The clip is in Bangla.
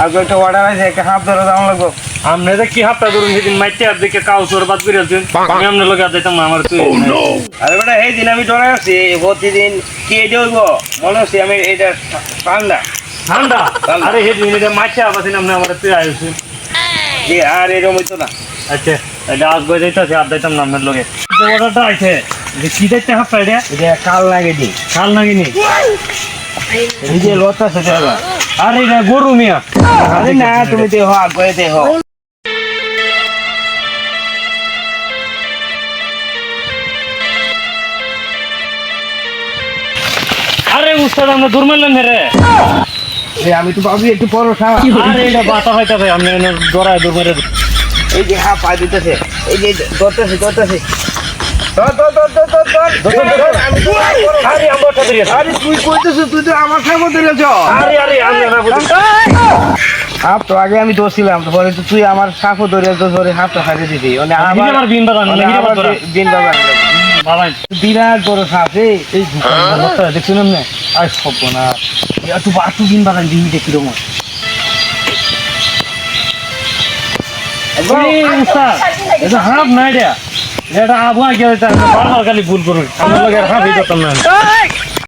আর একটা অর্ডার আছে একটা হাফ ধরে দাম লাগবো। আপনি যে কি হাফটা ধরুন সেদিন মাইতে আর দিকে কাউ চোর বাদ করে আছেন আমি আপনার লোক আর দিতাম আমার তুই আরে বেটা এই দিন আমি ডরে আছি প্রতিদিন কি এটা হইব? মনে হচ্ছে আমি এটা ঠান্ডা। ঠান্ডা? আরে সেদিন এটা মাইতে আবাসিন আপনি আমার তুই আইছেন যে আর এরকম হইতো না। আচ্ছা এটা আসবে যাইতেছে আর দিতাম না অর্ডারটা আইছে যে কি দেখতে হাফটা এটা? এটা কাল লাগে দি কাল এই যে লতা আছে আরে না গরু মিয়া। আরে না তুমি দেহ আগে দেহ। আরে উস্তাদ আমরা দূর মারলেন রে। আমি তো ভাবি একটু পরোটা আরে এটা বাতা হয় তবে আমি দৌড়ায় দূর মেরে এই যে হ্যাঁ, হা পা দিতেছে। এই যে ধরতেছে ধরতেছে। ধর। ধর ধর ধর ধর। আরে আমরা তো ধরে তুই কইতেছিস তুই তো আমার খাব ধরেছ আরে আরে আমরা না বুঝি। হাফ তো আগে আমি পরে তুই আমার সাপও ধরে তো ধরে হাফটা খাইতে দিবি। মানে হিরে আবার মার বিন বাগান হিরে মার আবার ধরা। দিন বাবা বাবাই। বিরাট বড় সাপ এই। এই দোকানটা দেখছেন আর সব না একটু একটু বিন বাগান দিবি দেখি রকম এটা হাফ নাই রে। এটা আবহাওয়া গেলে বারবার খালি ভুল করুন আমার লোকের হাফই করতাম না।